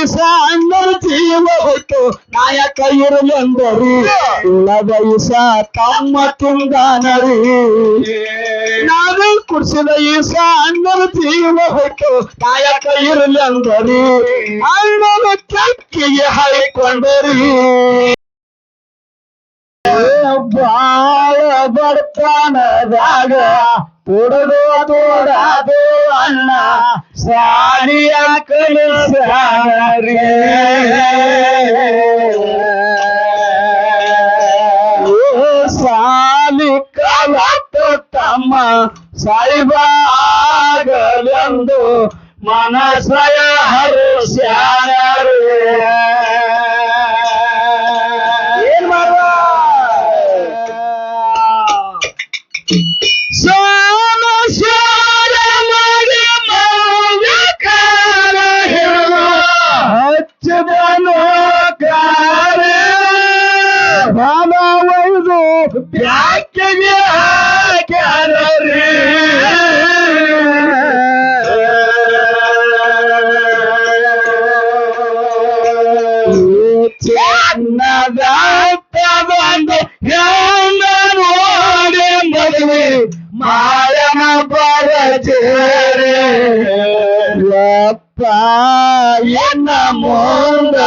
ಈಸ ಅಣ್ಣನ ಜೀವ ಹೊತ್ತು ನಾಯಕ ಇರಲೆಂದರು ಇಲ್ಲದ ತಮ್ಮ ತುಂಗಾನರಿ ನಾನು ಕುಡಿಸಿದ ಈಸ ಅಣ್ಣನ ಜೀವ ಹೊತ್ತು ನಾಯಕ ಇರಲೆಂದರು ಅಣ್ಣನ ಚಕ್ಕಿಗೆ ಹಾರಿಕೊಂಡರಿ ಬಾಳ ಬಡತನದಾಗ ಕುಡದು ತೋಡದು ಅಣ್ಣ ಸಾಲಿಯ ಕಳಿಸ್ಯಾರಿ ಸಾಲಿ ಕಲತ್ತು ತಮ್ಮ ಸಾಯಿಬ ಆಗಲೆಂದು ಮನಸ್ಸಯ ಹರಿಸ್ಯಾರಿ ചേർന്നതോടെ മതില് മാരണ പറ ചേരപ്പായ മോന്ത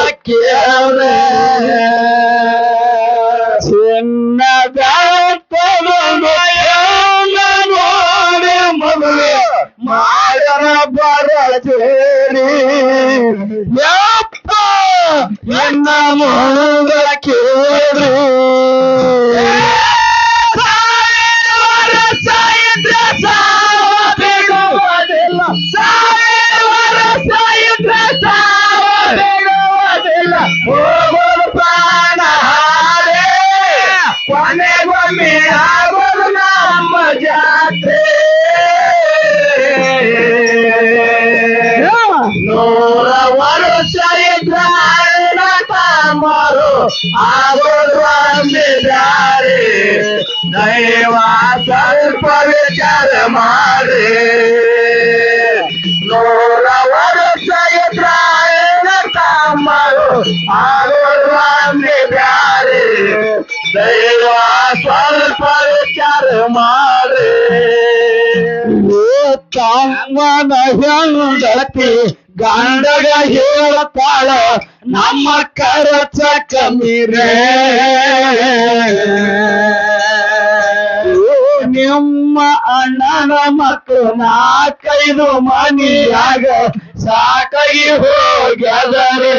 ತಾಮರು ಆಗೋದು ಅಂದಿದ್ದಾರೆ ದೈವ ಸ್ವಲ್ಪ ವಿಚಾರ ಮಾಡಿ ನೂರ ವರ್ಷ ಇದ್ರಾಣ ತಾಮರು ಆಗೋದು ಅಂದಿದ್ದಾರೆ ದೈವ ಸ್ವಲ್ಪ ವಿಚಾರ ಮಾಡಿ ತಮ್ಮನ ಹೆಂಡತಿ ಗಂಡಗ ಹೇಳ್ತಾಳ ನಮ್ಮ ಕರಚ ಕಮಿರೆ. ನಿಮ್ಮ ಅಣ್ಣನ ಮಕ್ಕಳು ನಾಲ್ಕೈದು ಮನಿಯಾಗ ಸಾಕಾಗಿ ಹೋಗ್ಯದರೆ.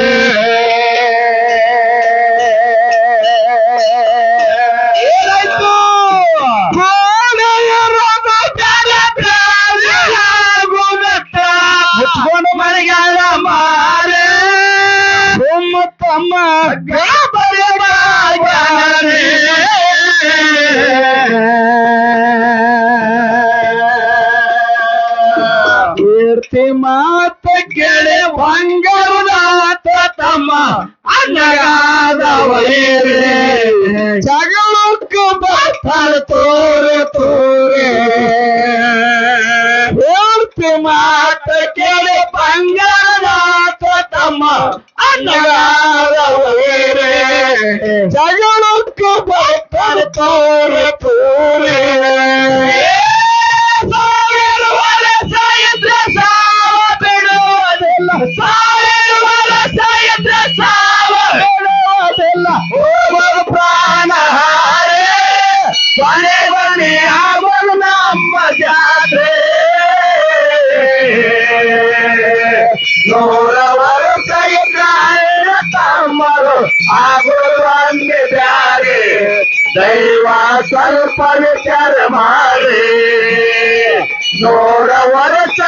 ನೂರ ವರ್ಷ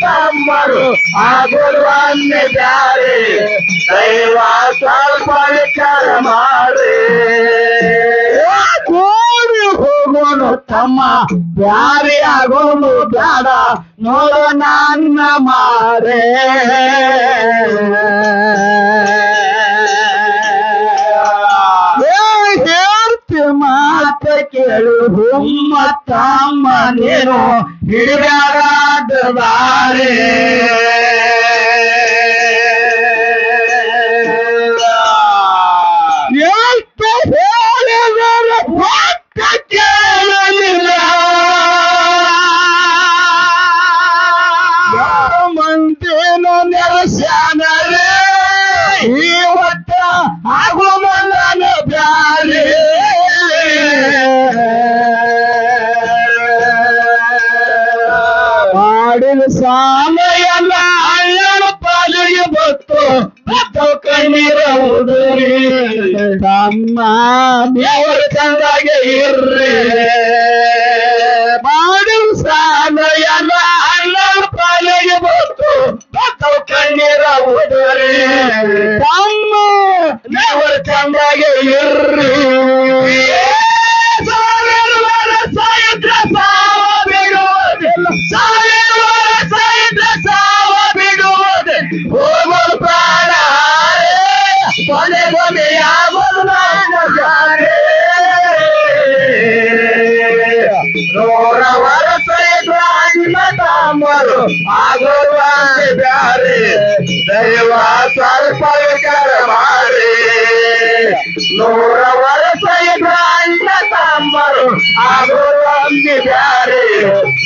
ತಮ್ಮರು. ಹಂಗೆ ಬ್ಯಾರೆ. ದೈವ ಸ್ವಲ್ಪ ವಿಚಾರ ಮಾಡಿ ಕೋಡಿ ಹೋಗೋನು ತಮ್ಮ. ಬ್ಯಾರೆ ಆಗೋನು ಬ್ಯಾಡ. ನೋಡು ನನ್ನ ಮಾರೇ. ಮಾತ ಕೇಳು ಹುಮ್ಮ ತಮ್ಮ ನೀನು ಹಿಡಿದಾರೆ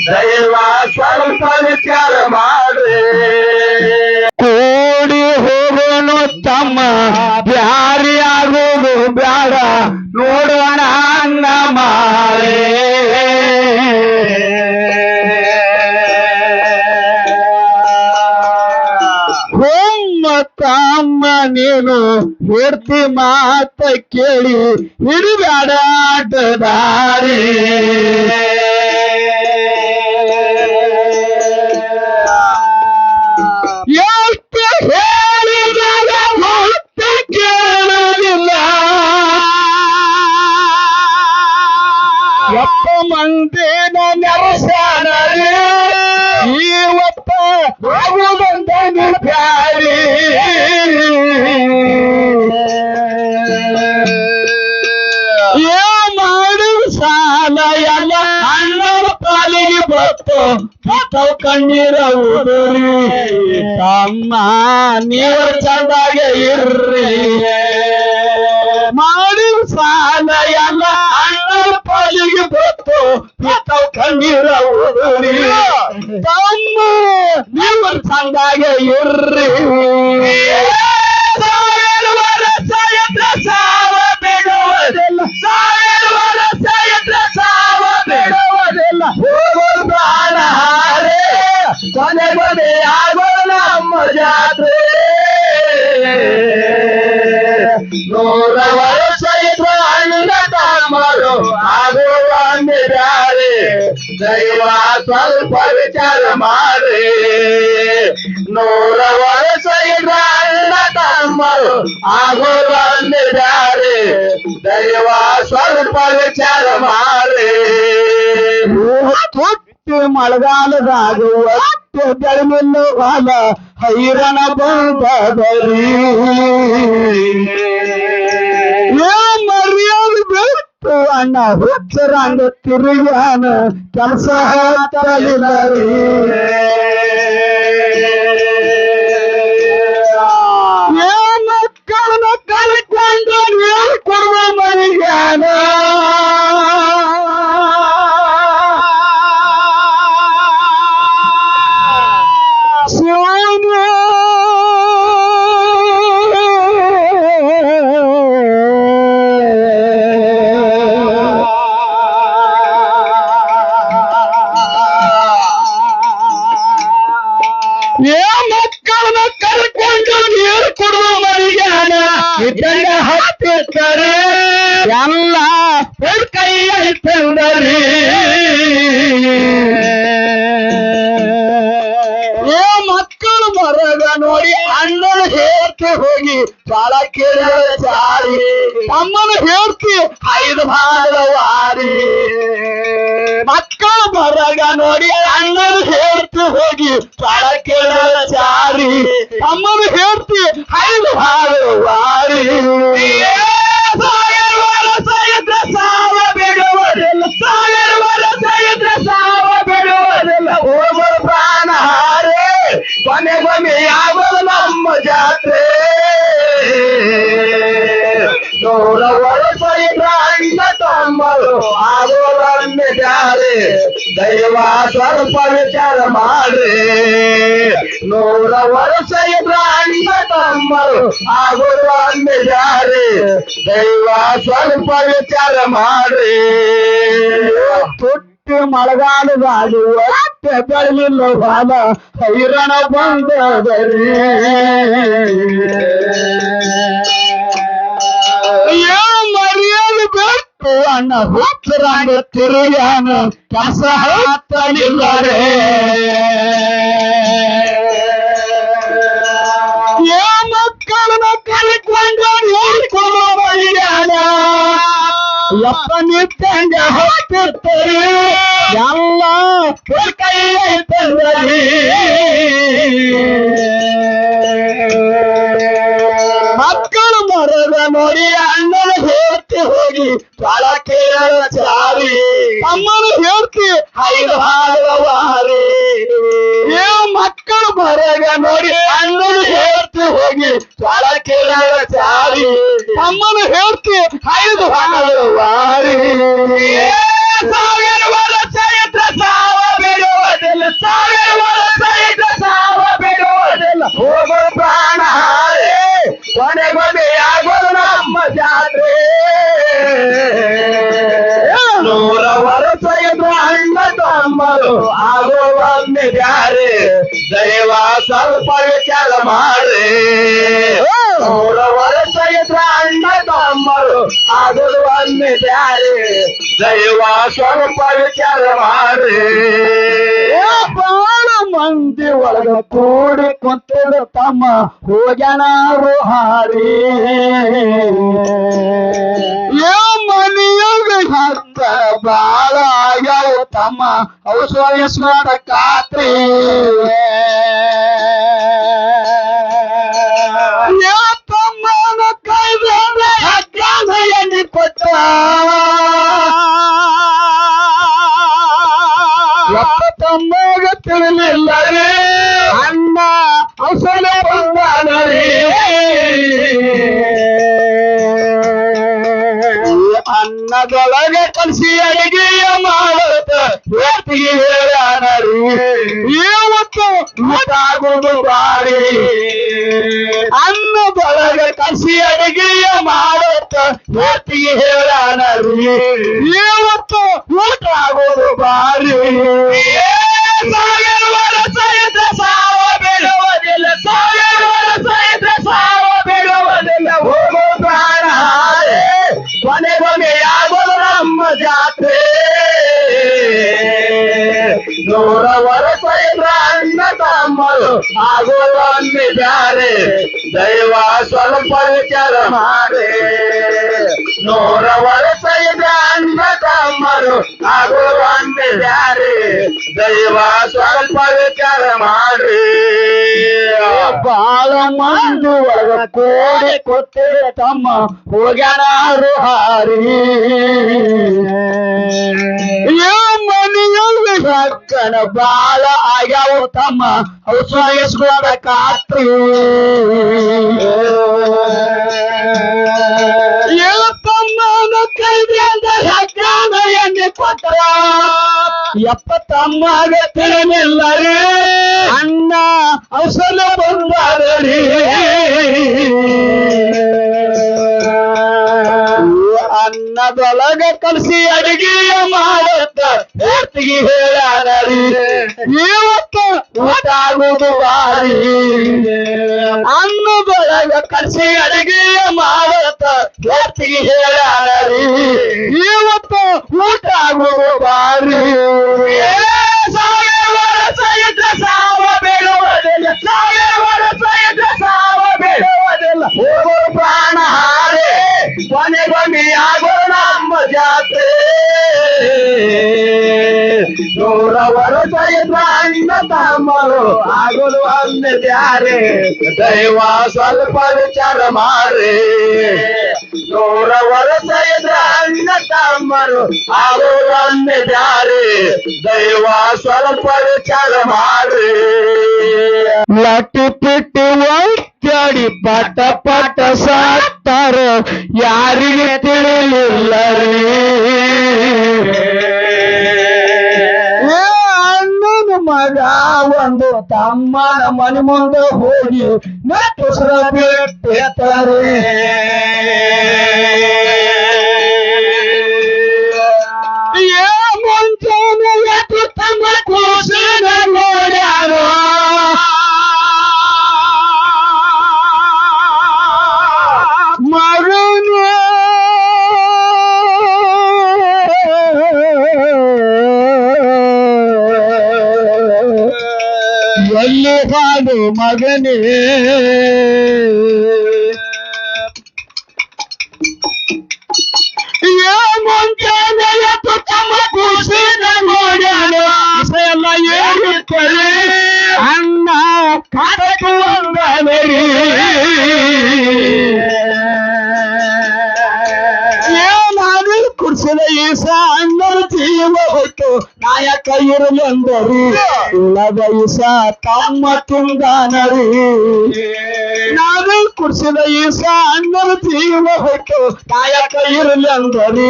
ದೈವಾ ಸ್ವಲ್ಪ ವಿಚಾರ ಮಾಡಿ. ಕೂಡಿ ಹೋಗೋಣ ತಮ್ಮ, ಬ್ಯಾರಿಯಾಗೋದು ಬ್ಯಾಡ, ನೋಡೋಣ ಮಾಡಿ ತಮ್ಮ, ನೀನು ಹೇಳ್ತಿ ಮಾತ ಕೇಳಿ ಹಿಡಿದಾಡ ದಾರಿ ಕಾಲಿಗೆ ಬಂತು ತಾವು ಕಣ್ಣೀರ ತಮ್ಮ ನೀವು ಸಂದಾಗ ಇರ್ರಿ. ಗೌರವ ಸೈರಾಣ ತಮ್ಮರು. ಆಗೋ ಬಂದಿದ್ದಾರೆ ದೈವ ಸ್ವಲ್ಪ ವಿಚಾರ ಮಾಡಿ ತೊಟ್ಟಿ ಮಳೆಗಾಲದಾಗ ಒಟ್ಟು ಬೆಳಮಿನ್ನು ಬಾಲ ಹೈರಣ ಬಂದದರಿ ಮರ್ಯಾದ ಬಿಟ್ಟು ಅಣ್ಣ ಹುಚ್ಚರಂಗ ತಿರುಗಾನ ಕೆಲಸ ಹತ್ತಲಿಲ್ಲರಿ Indiana ಹೋಗಿ ಸಾಲ ಕೇಳಿದರೆ ಸಾರಿ ತಮ್ಮನ ಹೇಳ್ತಿ, ಐದು ಭಾರವಾರಿ ಮಕ್ಕಳ ಬರಗ ನೋಡಿ ಅಣ್ಣನ ಹೇಳ್ತಿ ಹೋಗಿ ಸಾಲ ಕೇಳ ಚಾರಿ ತಮ್ಮನ ಹೇಳ್ತಿ, ಐದು ಭಾರವಾರಿ ಮಾರಿ ದೈವ ಸ್ವಲ್ಪ ವಿಚಾರ ಮಾಡ್ರಿ ನೂರ ವರ್ಷ ಪ್ರಾಣಿಯ ತಮ್ಮರು ಆಗುವ ಜಾರಿ. ದೈವ ಸ್ವಲ್ಪ ವಿಚಾರ ಮಾಡ್ರಿ ತುಟ್ಟಿ ಮಳೆಗಾಲದಾಗಿ ಒಟ್ಟೆ ಬೆಳಲಿಲ್ಲ ಬಾಲ, ಹೈರಣ ಬಂದದರಿ. ಏನು ಮರೆಯಲು ಅಣ್ಣ ಹುತ್ತರಂಗ ತಿರುಗಾನ ಕಸ ಹತ್ತಲಿಲ್ಲರೇ ಏ ಮಕ್ಕಳನ್ನ ಹೋಗ್ಯಾನಾರು ಹಾರಿ. ಮನಿಯ ಹತ್ತ ಬಾಳ ತಮ್ಮ. ಔಷಧ ಖಾತ್ರಿ ಮತಾಗುದು ಬಾರಿ ಅನ್ನದೊಳಗೆ ಕಲಿಸಿ ಅಡಿಗೆಯ ಮಾಡತ ವ್ಯಕ್ತಿಗೆ ಹೇಳಾನರಿ ಇವತ್ತು ಊಟ ಆಗೋದು ಬಾರಿ ಸಾವಿರ ತಮ್ಮರು ಬ್ಯಾರೆ ದೈವ ಸ್ವಲ್ಪ ವಿಚಾರ ಮಾಡಿ. ನೂರ ವರ್ಷ ಇದ್ರ ಅಣ್ಣ ತಮ್ಮರು ಆಗೋದು ಬ್ಯಾರೆ ದೈವ ಸ್ವಲ್ಪ ವಿಚಾರ ಮಾಡ್ರಿ ಬಾಳ ಮಂದು ಒಳಗ ಕೋಡಿ ಕೊತ್ತಿರ ತಮ್ಮ ಹೋಗ್ಯಾರು ಹಾರಿ. ಏ ಹಕ್ಕನ ಬಾಳ ಆಗ್ಯಾವ ತಮ್ಮ ಖಾತ್ರಿ ಏ ತಮ್ಮನ ಕೈದಿಂದ ಹಕ್ಕನ ಎಣ್ಣೆ ಯಪ್ಪ ತಮ್ಮಗೆ ತಿಳಿಲಿಲ್ಲ ಅಣ್ಣ ಔಷಧ ಬಂದಾರಿ ಅನ್ನದೊಳಗ ಕಲಸಿ ಅಡಿಗೆ ಮಾಡತ್ತ ಆಗುದು ಬಾರಿ ಸಾವಿರ ವರ್ಷ ಇದ್ರೆ ಸಾವ ಬೇಡುವುದಿಲ್ಲ. ಸಾವಿರ ವರ್ಷ ಇದ್ರೆ ಸಾವ ಬೇಡುವುದಿಲ್ಲ. ಹೋಗೋ ಪ್ರಾಣ ಹಾರೆ. ಕೊನೆಗೊಮ್ಮೆ ಆಗೋ ನಮ್ಮ ಜಾತ್ರೆ. ನೂರ ವರ್ಷ ಇದ್ರ ಅಣ್ಣ ತಮ್ಮರು. ಆಗಲು ಅಂದೆ ಬ್ಯಾರೆ. ದೈವ ಸ್ವಲ್ಪ ವಿಚಾರ ಮಾಡ್ರಿ. ನೂರ ವರ್ಷ ಇದ್ರ ಅಣ್ಣ ತಮ್ಮರು. ಆಗಲು ಅಂದೆ ಬ್ಯಾರೆ. ದೈವ ಸ್ವಲ್ಪ ವಿಚಾರ ಮಾಡ್ರಿ. ಲಟ್ಟಿ ಪಟ ಪಟ ಯಾರಿಗೆ ರೀ ಮಗ ಒಂದು ತಮ್ಮನ ಮನೆ ಮುಂದೆ ಹೋಗಿ ನೆಟ್ಟುಸ್ರ ಬಿಟ್ಟಿರ್ತಾರೆ Magani ಉಳದ ತಮ್ಮ ತಮ್ಮ ತುಂಗಾನರಿ ನಾನು ಕುರ್ಸಿದ ಈಸ ಅಣ್ಣನ ಜೀವ ಹೊತ್ತು ಇರಲಿ ಅಂದರಿ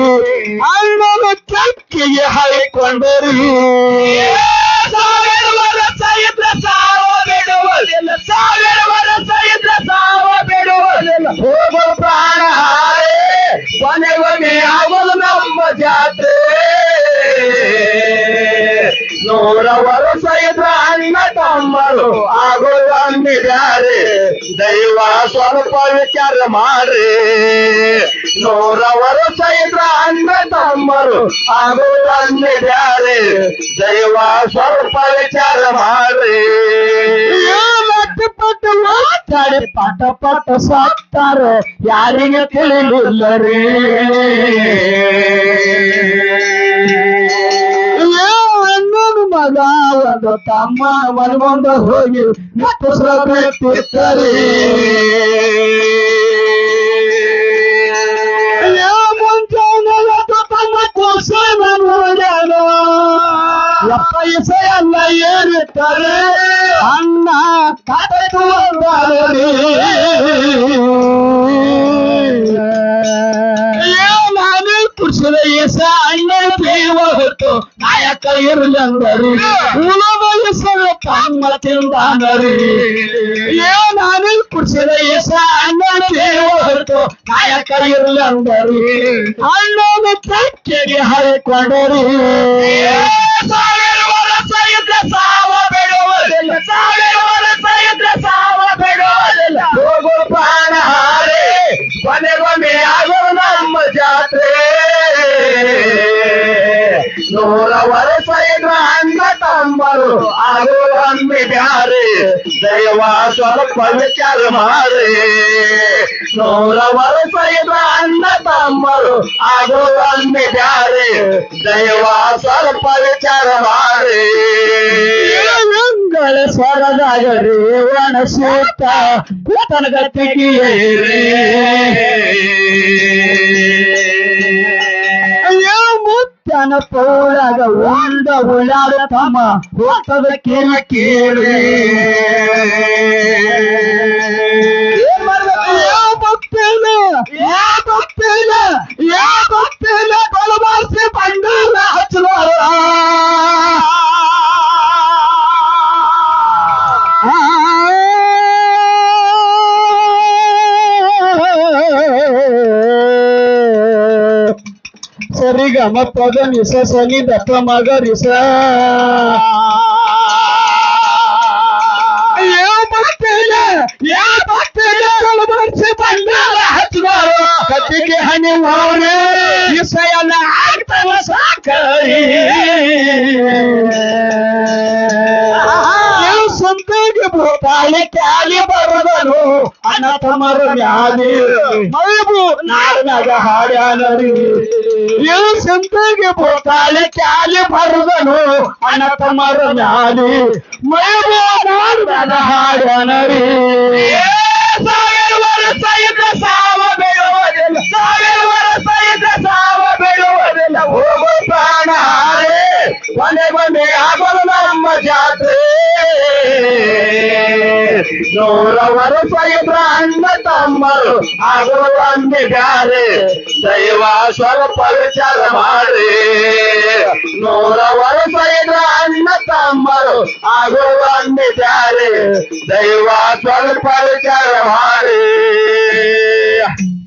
ಅಣ್ಣನ ಚಕ್ಕಿಗೆ ಹಾಯ್ಕೊಂಡರಿ. ಸಾವಿರ ವರ್ಷ ಇದ್ರ ಸಾವ ಬಿಡುವುದಿಲ್ಲ ಸಾವಿರ ವರ್ಷ ಇದ್ರ ಸಾವ ಬಿಡುವುದಿಲ್ಲ ಹೋಗೋ ಪ್ರಾಣ ಹಾರೇ. ನಮ್ಮ ಜಾತ್ರೆ. ನೂರ ಅಣ್ಣ ತಮ್ಮರು ಆಗೋದು ಅಂದಿದ್ದಾರೆ. ದೈವ ಸ್ವಲ್ಪ ವಿಚಾರ ಮಾಡ್ರಿ. ನೂರ ವರ್ಷ ಇದ್ರ ಅಣ್ಣ ತಮ್ಮರು ಆಗೋದು ಅಂದಿದ್ದಾರೆ. ದೈವ ಸ್ವಲ್ಪ ವಿಚಾರ ಮಾಡ್ರಿ. ಪಟ್ಟು ಮಾತಾಡಿ, ಪಟ ಪಟ ಸತ್ತಾರ ಯಾರಿಗೆ ತಿಳಿಲಿಲ್ಲ ರೀ ಅನ್ನೋನು ಮಗ ಒಂದು ತಮ್ಮ ಮನಗೊಂಡ ಹೋಗಿ ಮುತ್ತುಸ್ರ ಬಿಟ್ಟಿರ್ತಾರೆ ಇಸೆಯಲ್ಲ ಏರಿರ್ತಾರೆ. ಅಣ್ಣ ಕಥೆಗೂ ನಾನು ಕುರ್ಸಿದ ಎಸ ಅಣ್ಣ ದೇವ ಹೊತ್ತು ನಾಯಕ ಇರಲೆಂದರು ಉಳದ ಹೆಸರು ತಮ್ಮ ತಿಂದಾನರಿ ನಾನು ಕುರ್ಸಿದ ಎಸ ಅಣ್ಣ ದೇವ ಹೊತ್ತು ನಾಯಕ ಇರಲೆಂದರು ಅಣ್ಣನ ತಕ್ಕೆಗೆ ಹಾರಿಕೊಂಡರು. ಸಾವಿರ ವರ್ಷ ಇದ್ರೆ ಸಾವ ಸ್ವಲ್ಪ ವಿಚಾರ ಮಾರಿ ನೂರ ವರ್ಷ ಇದ್ರ ಅಣ್ಣ ತಮ್ಮರು ಆಗೋ ಅಮ್ಮಿ ಬ್ಯಾರೆ ದೈವ ಸ್ವಲ್ಪ ವಿಚಾರ ಮಾರಿ ಮಂಗಳ ಸ್ವರದಾಗ ರೇವಣ ಸೂತ ತನಗತ್ತಿಗೆ ಅಯ್ಯೋ ಮುತ್ತನ ಪೋಳಗ ಒಂದ ಉಳ್ಳಾಡ ತಮ್ಮ ಹೋಗ್ತದ ಕೇಳ ಕೇಳಿ. ಯಾ ಭಕ್ತಿನ ಯಾ ಭಕ್ತಿನ ಯಾ ಭಕ್ತಿನ ಬಲಬಾರ್ಸಿ ಸರಿ ಗಮ ಪದ ನಿಸ ಸನಿ ದಪ್ಪ ಮಗ ನಿಸ ಕತ್ತಿಗೆ ಹನಿ ಅವರೇ ಇಸಯನ ಆಗ್ತವ ಸಾಕರಿ. ಸಂತೆಗೆ ಭೂತಾಳಿ ಕ್ಯಾಲಿ ಬರದನು. ಅಣ್ಣ ತಮರು ನ್ಯಾಲಿ ಮೈಬು ನಾಡಿನಾಗ ಹಾಡ್ಯಾನರಿ ಈ ಸಂತೆಗೆ ಭೂತಾಳಿ ಕ್ಯಾಲಿ ಬರದನು ಅಣ್ಣ ತಮರು ನ್ಯಾಲಿ ಮೈಬು ನಾಡಿನಾಗ ಹಾಡ್ಯಾನರಿ ಸಾವಿರ ವರ್ಷ ಇದ್ರೆ ಸಾವ ಬಿಡುವುದಿಲ್ಲ ಸಾವಿರ ವರ್ಷ ಇದ್ರೆ ಸಾವ ಬಿಡುವುದಿಲ್ಲ ಹೋಗೋ ಪ್ರಾಣ ಹಾರೇ ಕೊನೆಗೊಮ್ಮೆ ಆಗೋದು ನಮ್ಮ ಜಾತ್ರೆ ನೂರ ವರ್ಷ ಇದ್ರ ಅಣ್ಣ ತಮ್ಮರು ಆಗೋದು ಅಂದೆ ಬ್ಯಾರೆ ದೈವ ಸ್ವಲ್ಪ ವಿಚಾರ ಮಾಡಿ ನೂರ ವರ್ಷ ಇದ್ರ ಅಣ್ಣ ತಮ್ಮರು ಆಗುವಂದಿದ್ದಾರೆ ದೈವ ಸ್ವಲ್ಪ ವಿಚಾರ ಮಾಡಿ